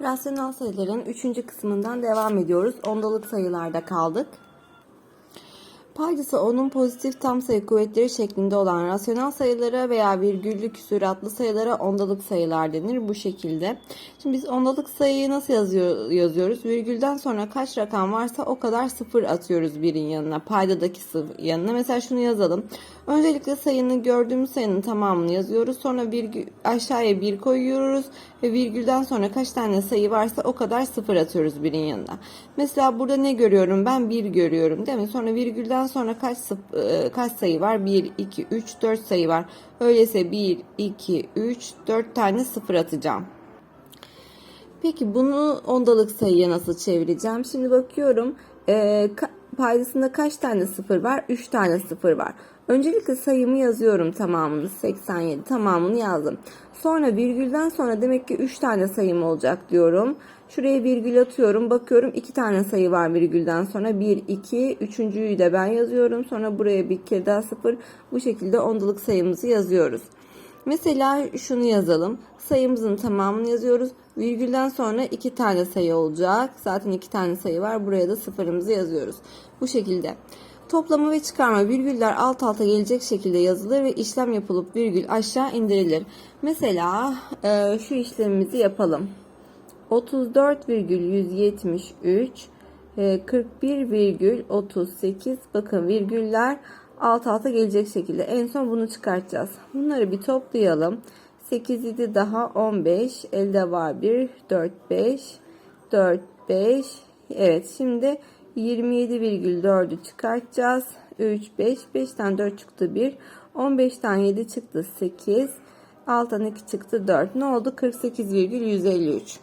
Rasyonel sayıların 3. kısmından devam ediyoruz. Ondalık sayılarda kaldık. Paydası onun pozitif tam sayı kuvvetleri şeklinde olan rasyonel sayılara veya virgüllü küsuratlı sayılara ondalık sayılar denir bu şekilde. Şimdi biz ondalık sayıyı nasıl yazıyor, yazıyoruz? Virgülden sonra kaç rakam varsa o kadar sıfır atıyoruz birin yanına. Paydadaki sıfır yanına. Mesela şunu yazalım. Öncelikle sayının gördüğümüz sayının tamamını yazıyoruz. Sonra virgül, aşağıya bir koyuyoruz ve virgülden sonra kaç tane sayı varsa o kadar sıfır atıyoruz birin yanına. Mesela burada ne görüyorum? Ben bir görüyorum değil mi? Sonra virgülden sonra kaç e, kaç sayı var? 1, 2, 3, 4 sayı var. Öyleyse 1, 2, 3, 4 tane sıfır atacağım. Peki bunu ondalık sayıya nasıl çevireceğim? Şimdi bakıyorum e, paydasında kaç tane sıfır var? 3 tane sıfır var. Öncelikle sayımı yazıyorum tamamını 87 tamamını yazdım. Sonra virgülden sonra demek ki 3 tane sayım olacak diyorum. Şuraya virgül atıyorum. Bakıyorum 2 tane sayı var virgülden sonra. 1, 2, üçüncüyü de ben yazıyorum. Sonra buraya bir kere daha sıfır. Bu şekilde ondalık sayımızı yazıyoruz. Mesela şunu yazalım. Sayımızın tamamını yazıyoruz. Virgülden sonra iki tane sayı olacak. Zaten iki tane sayı var. Buraya da sıfırımızı yazıyoruz. Bu şekilde. Toplama ve çıkarma virgüller alt alta gelecek şekilde yazılır ve işlem yapılıp virgül aşağı indirilir. Mesela e, şu işlemimizi yapalım. 34,173 e, 41,38 bakın virgüller alt alta gelecek şekilde. En son bunu çıkartacağız. Bunları bir toplayalım. 8 7 daha 15 elde var 1 4 5 4 5 Evet şimdi 27,4'ü çıkartacağız. 3 5 5'ten 4 çıktı 1 15'ten 7 çıktı 8 alttan 2 çıktı 4 ne oldu 48,153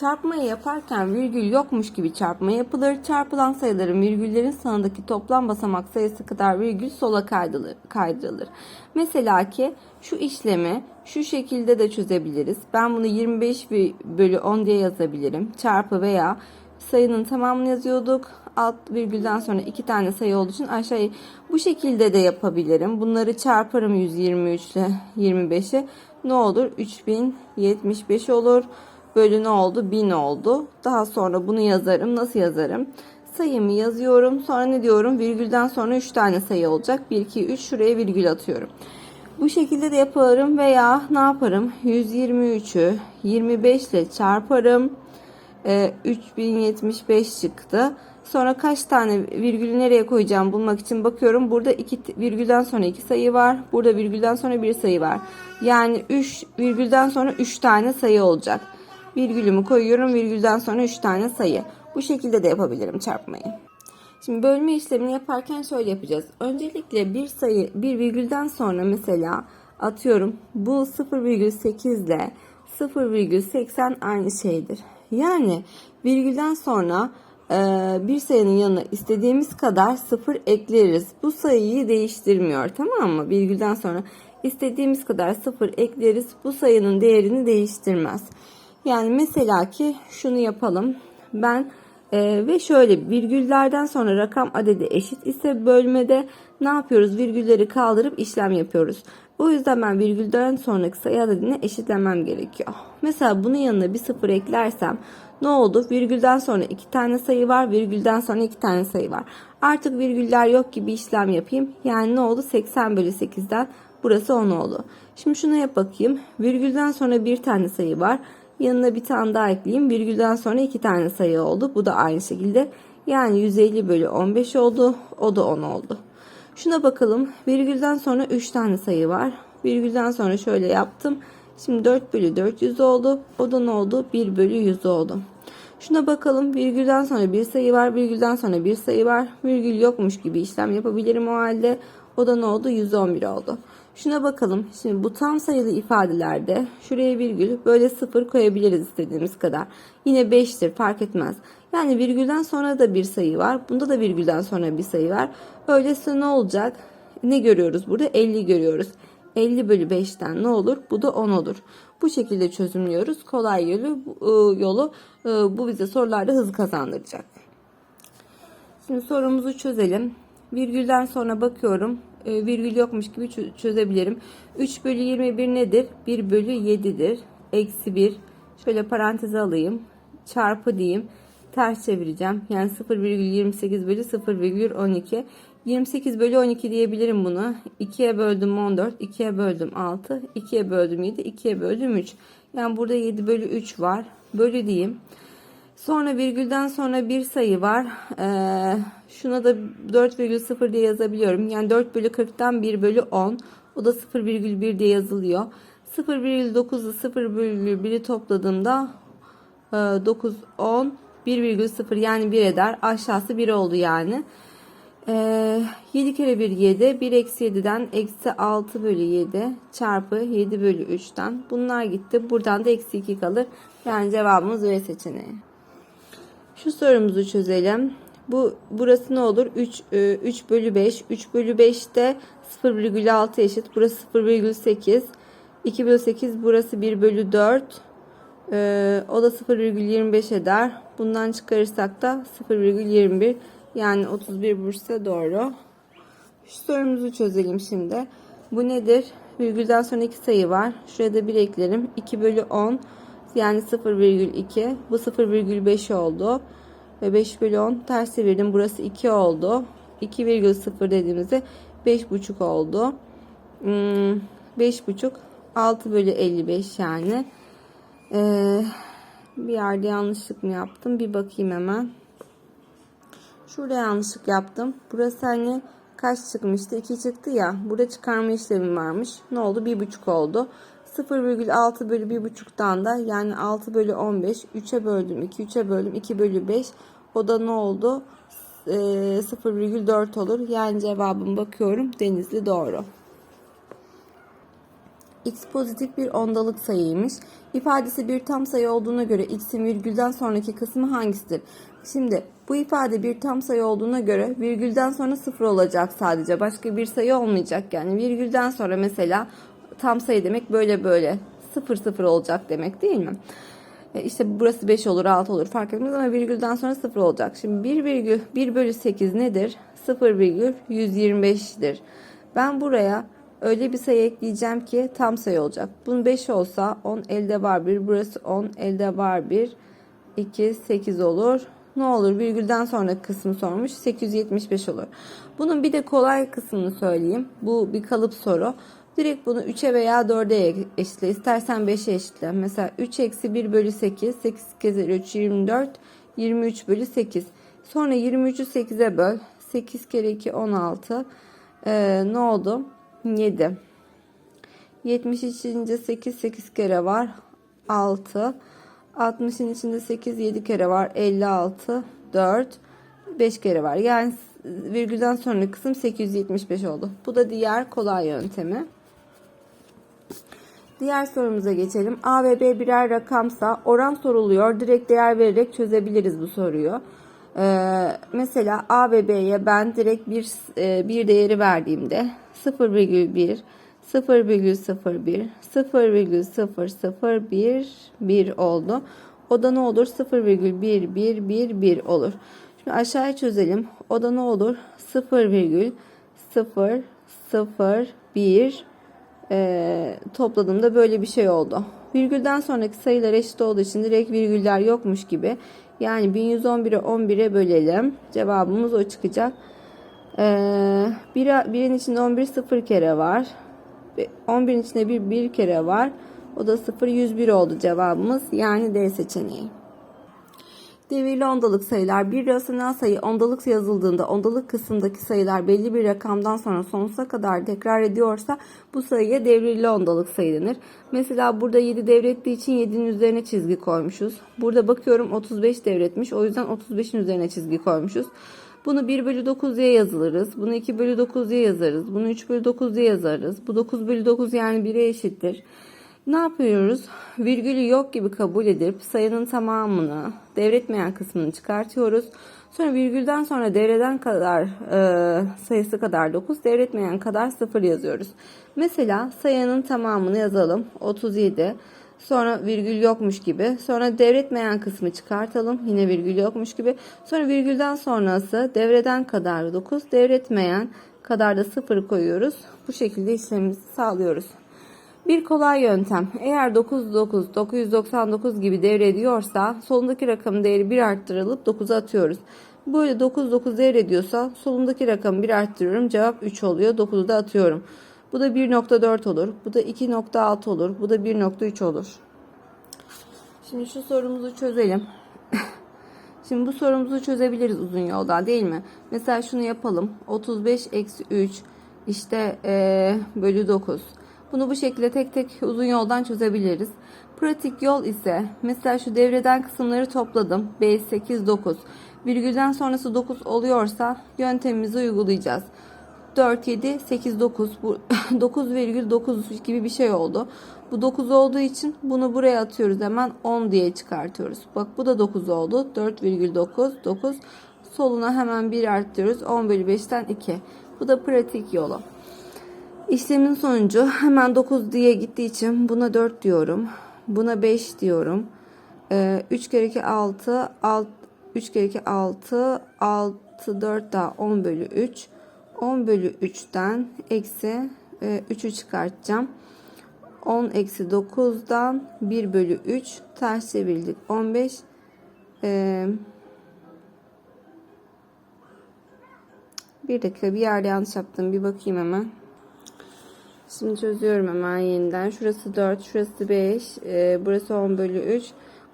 Çarpmayı yaparken virgül yokmuş gibi çarpma yapılır. Çarpılan sayıların virgüllerin sağındaki toplam basamak sayısı kadar virgül sola kaydırılır. kaydırılır. Mesela ki şu işlemi şu şekilde de çözebiliriz. Ben bunu 25 bölü 10 diye yazabilirim. Çarpı veya sayının tamamını yazıyorduk. Alt virgülden sonra iki tane sayı olduğu için aşağıya bu şekilde de yapabilirim. Bunları çarparım 123 ile 25'e. Ne olur? 3075 olur bölü ne oldu? 1000 oldu. Daha sonra bunu yazarım. Nasıl yazarım? Sayımı yazıyorum. Sonra ne diyorum? Virgülden sonra 3 tane sayı olacak. 1, 2, 3 şuraya virgül atıyorum. Bu şekilde de yaparım veya ne yaparım? 123'ü 25 ile çarparım. Ee, 3075 çıktı. Sonra kaç tane virgülü nereye koyacağım bulmak için bakıyorum. Burada iki virgülden sonra iki sayı var. Burada virgülden sonra bir sayı var. Yani 3 virgülden sonra 3 tane sayı olacak. Virgülümü koyuyorum. Virgülden sonra 3 tane sayı. Bu şekilde de yapabilirim çarpmayı. Şimdi bölme işlemini yaparken şöyle yapacağız. Öncelikle bir sayı bir virgülden sonra mesela atıyorum bu 0,8 ile 0,80 aynı şeydir. Yani virgülden sonra e, bir sayının yanına istediğimiz kadar sıfır ekleriz. Bu sayıyı değiştirmiyor tamam mı? Virgülden sonra istediğimiz kadar sıfır ekleriz. Bu sayının değerini değiştirmez. Yani mesela ki şunu yapalım. Ben e, ve şöyle virgüllerden sonra rakam adedi eşit ise bölmede ne yapıyoruz? Virgülleri kaldırıp işlem yapıyoruz. O yüzden ben virgülden sonraki sayı adedini eşitlemem gerekiyor. Mesela bunun yanına bir sıfır eklersem ne oldu? Virgülden sonra iki tane sayı var. Virgülden sonra iki tane sayı var. Artık virgüller yok gibi işlem yapayım. Yani ne oldu? 80 bölü 8'den burası 10 oldu. Şimdi şuna yap bakayım. Virgülden sonra bir tane sayı var. Yanına bir tane daha ekleyeyim. Virgülden sonra iki tane sayı oldu. Bu da aynı şekilde. Yani 150 bölü 15 oldu. O da 10 oldu. Şuna bakalım. Virgülden sonra 3 tane sayı var. Virgülden sonra şöyle yaptım. Şimdi 4 bölü 400 oldu. O da ne oldu? 1 bölü 100 oldu. Şuna bakalım. Virgülden sonra bir sayı var. Virgülden sonra bir sayı var. Virgül yokmuş gibi işlem yapabilirim o halde. O da ne oldu? 111 oldu. Şuna bakalım. Şimdi bu tam sayılı ifadelerde şuraya virgül böyle sıfır koyabiliriz istediğimiz kadar. Yine 5'tir fark etmez. Yani virgülden sonra da bir sayı var. Bunda da virgülden sonra bir sayı var. Öyleyse ne olacak? Ne görüyoruz burada? 50 görüyoruz. 50 bölü 5'ten ne olur? Bu da 10 olur. Bu şekilde çözümlüyoruz. Kolay yolu, yolu bu bize sorularda hız kazandıracak. Şimdi sorumuzu çözelim. Virgülden sonra bakıyorum. E, virgül yokmuş gibi çözebilirim. 3 bölü 21 nedir? 1 bölü 7'dir. Eksi 1 Şöyle paranteze alayım. Çarpı diyeyim. Ters çevireceğim. Yani 0,28 bölü 0,12. 28 bölü 12 diyebilirim bunu. 2'ye böldüm 14. 2'ye böldüm 6. 2'ye böldüm 7. 2'ye böldüm 3. Yani burada 7 bölü 3 var. Bölü diyeyim. Sonra virgülden sonra bir sayı var. Ee, şuna da 4,0 diye yazabiliyorum. Yani 4 bölü 40'tan 1 bölü 10. O da 0,1 diye yazılıyor. 0,9'u 0,1'i topladığımda e, 9, 10, 1,0 yani 1 eder. Aşağısı 1 oldu yani. Ee, 7 kere 1 7. 1 eksi 7'den eksi 6 bölü 7 çarpı 7 bölü 3'ten. Bunlar gitti. Buradan da eksi 2 kalır. Yani cevabımız V seçeneği. Şu sorumuzu çözelim. Bu burası ne olur? 3 e, 3 bölü 5. 3 bölü 5 de 0,6 eşit. Burası 0,8. 2 bölü 8 burası 1 bölü 4. Ee, o da 0,25 eder. Bundan çıkarırsak da 0,21 yani 31 bursa doğru. Şu sorumuzu çözelim şimdi. Bu nedir? Virgülden sonra iki sayı var. Şuraya da bir eklerim. 2 bölü 10 yani 0,2. Bu 0,5 oldu. Ve 5 bölü 10 ters çevirdim. Burası 2 oldu. 2,0 dediğimizde 5,5 oldu. Hmm, 5,5 6 bölü 55 yani. Ee, bir yerde yanlışlık mı yaptım? Bir bakayım hemen. Şurada yanlışlık yaptım. Burası hani kaç çıkmıştı? 2 çıktı ya. Burada çıkarma işlemi varmış. Ne oldu? 1,5 oldu. 0,6 bölü 1,5'tan da yani 6 bölü 15. 3'e böldüm 2. 3'e böldüm 2 bölü 5. O da ne oldu? Ee, 0,4 olur. Yani cevabım bakıyorum. Denizli doğru. X pozitif bir ondalık sayıymış. İfadesi bir tam sayı olduğuna göre x'in virgülden sonraki kısmı hangisidir? Şimdi bu ifade bir tam sayı olduğuna göre virgülden sonra sıfır olacak sadece. Başka bir sayı olmayacak yani. Virgülden sonra mesela tam sayı demek böyle böyle. Sıfır sıfır olacak demek değil mi? E işte burası 5 olur 6 olur fark etmez ama virgülden sonra 0 olacak. Şimdi 1 virgül 1 bölü 8 nedir? 0 virgül 125'dir. Ben buraya öyle bir sayı ekleyeceğim ki tam sayı olacak. Bunun 5 olsa 10 elde var 1 burası 10 elde var 1 2 8 olur. Ne olur virgülden sonra kısmı sormuş 875 olur. Bunun bir de kolay kısmını söyleyeyim. Bu bir kalıp soru. Direkt bunu 3'e veya 4'e eşitle. İstersen 5'e eşitle. Mesela 3 eksi 1 bölü 8. 8 kez 3 24. 23 bölü 8. Sonra 23'ü 8'e böl. 8 kere 2 16. Ee, ne oldu? 7. 70 içinde 8 8 kere var. 6. 60'ın içinde 8 7 kere var. 56. 4. 5 kere var. Yani virgülden sonra kısım 875 oldu. Bu da diğer kolay yöntemi. Diğer sorumuza geçelim. A ve B birer rakamsa oran soruluyor. Direkt değer vererek çözebiliriz bu soruyu. Ee, mesela A ve B'ye ben direkt bir, e, bir değeri verdiğimde 0,1 0,01 0,001 1 oldu. O da ne olur? 0,1111 olur. Şimdi aşağıya çözelim. O da ne olur? 0,001 e, topladığımda böyle bir şey oldu. Virgülden sonraki sayılar eşit olduğu için direkt virgüller yokmuş gibi. Yani 1111'e 11'e bölelim. Cevabımız o çıkacak. Ee, bir, birin içinde 11 sıfır kere var. 11'in içinde bir bir kere var. O da 0 101 oldu cevabımız. Yani D seçeneği. Devirli ondalık sayılar bir rasyonel sayı ondalık yazıldığında ondalık kısmındaki sayılar belli bir rakamdan sonra sonsuza kadar tekrar ediyorsa bu sayıya devirli ondalık sayı denir. Mesela burada 7 devrettiği için 7'nin üzerine çizgi koymuşuz. Burada bakıyorum 35 devretmiş o yüzden 35'in üzerine çizgi koymuşuz. Bunu 1 bölü 9 diye yazılırız. Bunu 2 bölü 9 diye yazarız. Bunu 3 bölü 9 diye yazarız. Bu 9 bölü 9 yani 1'e eşittir. Ne yapıyoruz? Virgülü yok gibi kabul edip sayının tamamını devretmeyen kısmını çıkartıyoruz. Sonra virgülden sonra devreden kadar e, sayısı kadar 9, devretmeyen kadar 0 yazıyoruz. Mesela sayının tamamını yazalım. 37. Sonra virgül yokmuş gibi. Sonra devretmeyen kısmı çıkartalım. Yine virgül yokmuş gibi. Sonra virgülden sonrası devreden kadar 9, devretmeyen kadar da 0 koyuyoruz. Bu şekilde işlemimizi sağlıyoruz. Bir kolay yöntem. Eğer 99, 999 gibi devrediyorsa solundaki rakamın değeri 1 arttırılıp 9'a atıyoruz. Böyle 99 devrediyorsa solundaki rakamı 1 arttırıyorum. Cevap 3 oluyor. 9'u da atıyorum. Bu da 1.4 olur. Bu da 2.6 olur. Bu da 1.3 olur. Şimdi şu sorumuzu çözelim. Şimdi bu sorumuzu çözebiliriz uzun yoldan değil mi? Mesela şunu yapalım. 35 eksi 3 işte eee, bölü 9. Bunu bu şekilde tek tek uzun yoldan çözebiliriz. Pratik yol ise mesela şu devreden kısımları topladım. 5, 8, 9. Virgülden sonrası 9 oluyorsa yöntemimizi uygulayacağız. 4, 7, 8, 9. Bu 9,9 gibi bir şey oldu. Bu 9 olduğu için bunu buraya atıyoruz hemen 10 diye çıkartıyoruz. Bak bu da 9 oldu. 4,9 9. Soluna hemen 1 arttırıyoruz. 10 bölü 5'ten 2. Bu da pratik yolu. İşlemin sonucu hemen 9 diye gittiği için buna 4 diyorum. Buna 5 diyorum. Ee, 3 kere 2 6, 6 3 kere 2 6, 6 4 daha 10 bölü 3. 10 bölü 3'ten eksi e, 3'ü çıkartacağım. 10 eksi 9'dan 1 bölü 3 ters çevirdik 15 ee, bir dakika bir yerde yanlış yaptım bir bakayım hemen şimdi çözüyorum hemen yeniden şurası 4 şurası 5 ee, burası 10 bölü 3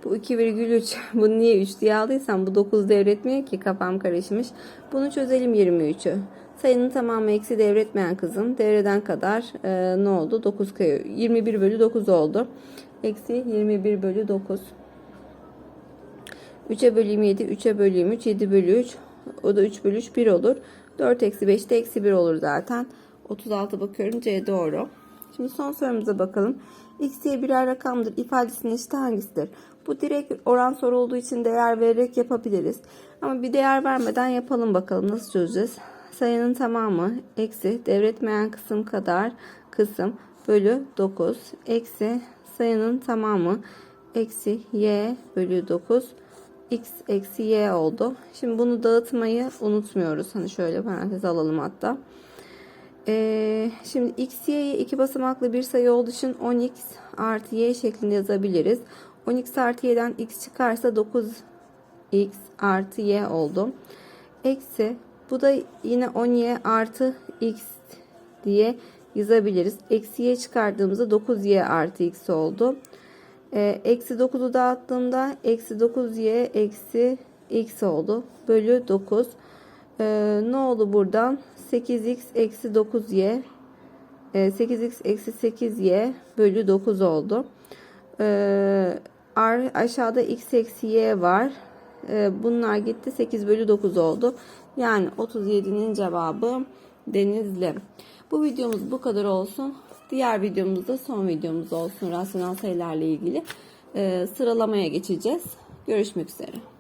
bu 2,3 bunu niye 3 diye aldıysam bu 9 devretmiyor ki kafam karışmış bunu çözelim 23'ü Sayının tamamı eksi devretmeyen kızın devreden kadar e, ne oldu? 9 kayıyor. 21 bölü 9 oldu. Eksi 21 bölü 9. 3'e böleyim 7, 3'e böleyim 3, 7 bölü 3. O da 3 bölü 3 1 olur. 4 eksi 5 de eksi 1 olur zaten. 36 bakıyorum C doğru. Şimdi son sorumuza bakalım. X, Y birer rakamdır. İfadesinin eşiti hangisidir? Bu direkt oran soru olduğu için değer vererek yapabiliriz. Ama bir değer vermeden yapalım bakalım. Nasıl çözeceğiz? sayının tamamı eksi devretmeyen kısım kadar kısım bölü 9 eksi sayının tamamı eksi y bölü 9 x eksi y oldu. Şimdi bunu dağıtmayı unutmuyoruz. Hani şöyle parantez alalım hatta. Ee, şimdi x y'yi iki basamaklı bir sayı olduğu için 10x artı y şeklinde yazabiliriz. 10x artı y'den x çıkarsa 9x artı y oldu. Eksi bu da yine 10y artı x diye yazabiliriz. Eksiye çıkardığımızda 9y artı x oldu. Ee, eksi 9'u dağıttığımda eksi 9y eksi x oldu. Bölü 9. Ee, ne oldu buradan? 8x eksi 9y. Ee, 8x eksi 8y bölü 9 oldu. Ee, aşağıda x eksi y var. Ee, bunlar gitti. 8 bölü 9 oldu. Yani 37'nin cevabı Denizli. Bu videomuz bu kadar olsun. Diğer videomuz da son videomuz olsun. Rasyonel sayılarla ilgili. Sıralamaya geçeceğiz. Görüşmek üzere.